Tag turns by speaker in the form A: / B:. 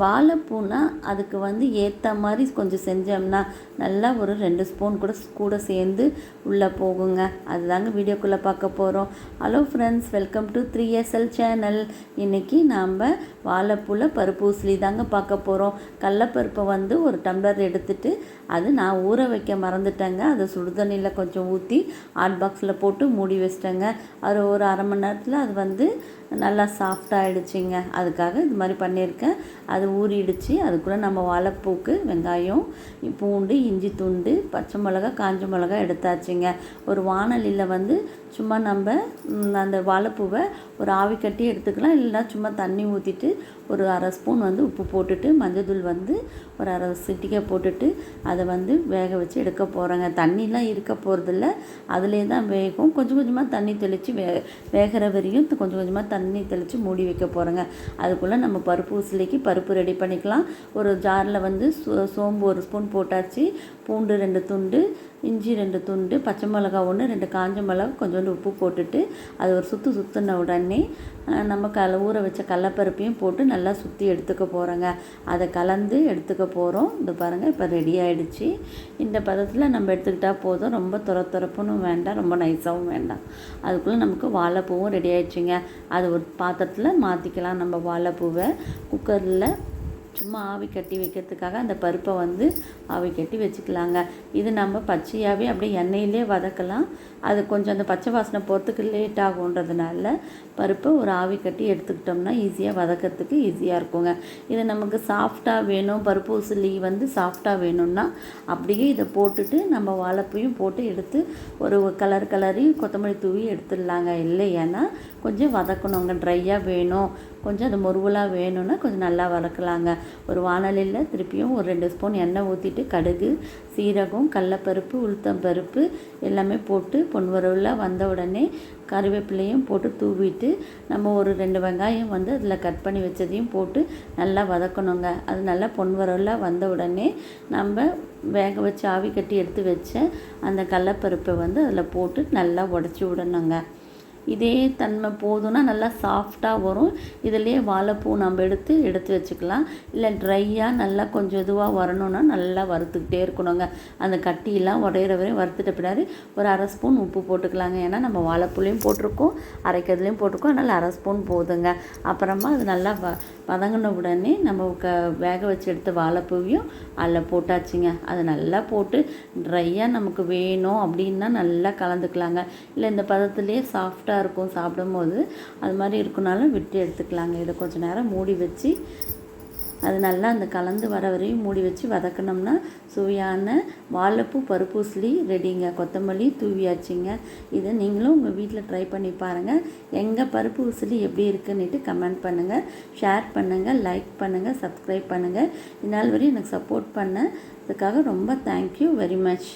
A: வாழைப்பூனா அதுக்கு வந்து ஏற்ற மாதிரி கொஞ்சம் செஞ்சோம்னா நல்லா ஒரு ரெண்டு ஸ்பூன் கூட கூட சேர்ந்து உள்ளே போகுங்க. அதுதாங்க வீடியோக்குள்ளே பார்க்க போகிறோம் hello friends welcome to three SL channel இன்றைக்கி நாம் வாழைப்பூவில் பருப்பு உசிலி தாங்க பார்க்க போகிறோம் கடலப்பருப்பை வந்து ஒரு டம்ளர் எடுத்துட்டு அது நான் ஊற வைக்க மறந்துட்டேங்க. அதை சுடுதண்ணியில் கொஞ்சம் ஊற்றி ஹாட் பாக்ஸில் போட்டு மூடி வச்சிட்டேங்க. அது ஒரு அரை மணி நேரத்தில் அது வந்து நல்லா சாஃப்டாகிடுச்சிங்க அதுக்காக இது மாதிரி பண்ணியிருக்கேன். அது ஊறிடுச்சு. அதுக்குள்ளே நம்ம வாழைப்பூக்கு வெங்காயம் பூண்டு இஞ்சி துண்டு பச்சை மிளகா காஞ்ச மிளகா எடுத்தாச்சுங்க. ஒரு வானலியில் வந்து சும்மா நம்ம அந்த வாழைப்பூவை ஒரு ஆவி கட்டி எடுத்துக்கலாம். இல்லைன்னா சும்மா தண்ணி ஊற்றிட்டு ஒரு அரை ஸ்பூன் வந்து உப்பு போட்டுட்டு மஞ்சள் வந்து ஒரு அரை சிட்டிக்காய் போட்டுட்டு அதை வந்து வேக வச்சு எடுக்க போகிறோங்க தண்ணிலாம் இருக்க போகிறதில்ல அதிலே தான் வேகும். கொஞ்சம் கொஞ்சமாக தண்ணி தெளித்து வே வேகிற வரையும் கொஞ்சம் கொஞ்சமாக தண்ணி தெளித்து மூடி வைக்க போகிறோங்க அதுக்குள்ளே நம்ம பருப்பு உசிலைக்கு பருப்பு ரெடி பண்ணிக்கலாம். ஒரு ஜாரில் வந்து சோ- சோம்பு ஒரு ஸ்பூன் போட்டாச்சு. பூண்டு ரெண்டு துண்டு இஞ்சி ரெண்டு துண்டு பச்சை மிளகா ஒன்று ரெண்டு காஞ்ச மிளகா கொஞ்சோண்டு உப்பு போட்டுட்டு அது ஒரு சுற்று சுற்றின உடனே நம்ம கல ஊற வச்ச கடலப்பருப்பையும் போட்டு நல்லா சுற்றி எடுத்துக்க போகிறோங்க அதை கலந்து எடுத்துக்க போகிறோம் இது பாருங்கள் இப்போ ரெடி ஆகிடுச்சு இந்த பதத்தில் நம்ம எடுத்துக்கிட்டால் போதும். ரொம்ப துர துரப்புன்னு வேண்டாம். ரொம்ப நைஸாகவும் வேண்டாம். அதுக்குள்ளே நமக்கு வாழைப்பூவும் ரெடி ஆகிடுச்சிங்க அது ஒரு பாத்திரத்தில் மாற்றிக்கலாம் நம்ம வாழைப்பூவை. குக்கரில் சும்மா ஆவி கட்டி வைக்கிறதுக்காக அந்த பருப்பை வந்து ஆவி கட்டி வச்சுக்கலாங்க. இது நம்ம பச்சையாகவே அப்படியே எண்ணெயிலே வதக்கலாம். அது கொஞ்சம் அந்த பச்சை வாசனை போகிறதுக்கு லேட் ஆகுன்றதுனால பருப்பை ஒரு ஆவி கட்டி எடுத்துக்கிட்டோம்னா ஈஸியாக வதக்கிறதுக்கு ஈஸியாக இருக்குங்க. இது நமக்கு சாஃப்டாக வேணும். பருப்பு உசிலி வந்து சாஃப்டாக வேணும்னா அப்படியே இதை போட்டுட்டு நம்ம வாழைப்பையும் போட்டு எடுத்து ஒரு கலர் கலரையும் கொத்தமல்லி தூவி எடுத்துடலாங்க. இல்லையானா கொஞ்சம் வதக்கணுங்க. ட்ரையாக வேணும். கொஞ்சம் அது முருவலாக வேணும்னா கொஞ்சம் நல்லா வதக்கலாங்க. ஒரு வானலியில் திருப்பியும் ஒரு ரெண்டு ஸ்பூன் எண்ணெய் ஊற்றிட்டு கடுகு சீரகம் கடலப்பருப்பு உளுத்தம்பருப்பு எல்லாமே போட்டு பொன்வரவில் வந்த உடனே கருவேப்பிலையும் போட்டு தூவிட்டு நம்ம ஒரு ரெண்டு வெங்காயம் வந்து அதில் கட் பண்ணி வச்சதையும் போட்டு நல்லா வதக்கணுங்க. அது நல்லா பொன்வரவில் வந்த உடனே நம்ம வேக வச்சு ஆவி கட்டி எடுத்து வச்ச அந்த கடலப்பருப்பை வந்து அதில் போட்டு நல்லா உடச்சி விடணுங்க. இதே தன்மை போதும்னா நல்லா சாஃப்டாக வரும். இதுலேயே வாழைப்பூ நம்ம எடுத்து எடுத்து வச்சுக்கலாம். இல்லை ட்ரையாக நல்லா கொஞ்சம் இதுவாக வரணும்னா நல்லா வறுத்துக்கிட்டே இருக்கணுங்க. அந்த கட்டியெல்லாம் உடையிற வரையும் வறுத்துட்ட பின்னாடி ஒரு அரை ஸ்பூன் உப்பு போட்டுக்கலாங்க. ஏன்னா நம்ம வாழைப்பூலையும் போட்டிருக்கோம் அரைக்கிறதுலையும் போட்டிருக்கோம். அதனால் அரை ஸ்பூன் போதுங்க. அப்புறமா அது நல்லா வ வதங்கின உடனே நம்ம க வேக வச்சு எடுத்த வாழைப்பூவையும் அதில் போட்டாச்சுங்க. அதை நல்லா போட்டு ட்ரையாக நமக்கு வேணும் அப்படின்னா நல்லா கலந்துக்கலாங்க. இல்லை இந்த பதத்துலேயே சாஃப்டாக இருக்கும் சாப்பிடும்போது. அது மாதிரி இருக்குனாலும் விட்டு எடுத்துக்கலாங்க. இதை கொஞ்சம் நேரம் மூடி வச்சு அது நல்லா அந்த கலந்து வர வரையும் மூடி வச்சு வதக்கினோம்னா சுவையான வாழைப்பூ பருப்பு உசிலி ரெடிங்க. கொத்தமல்லி தூவியாச்சுங்க. இதை நீங்களும் உங்கள் வீட்டில் ட்ரை பண்ணி பாருங்கள் எங்கள் பருப்பு உசிலி எப்படி இருக்குன்னுட்டு கமெண்ட் பண்ணுங்கள் ஷேர் பண்ணுங்கள் லைக் பண்ணுங்கள் சப்ஸ்கிரைப் பண்ணுங்கள் இந்நாள் வரையும் எனக்கு சப்போர்ட் பண்ணதுக்காக ரொம்ப தேங்க்யூ வெரி மச்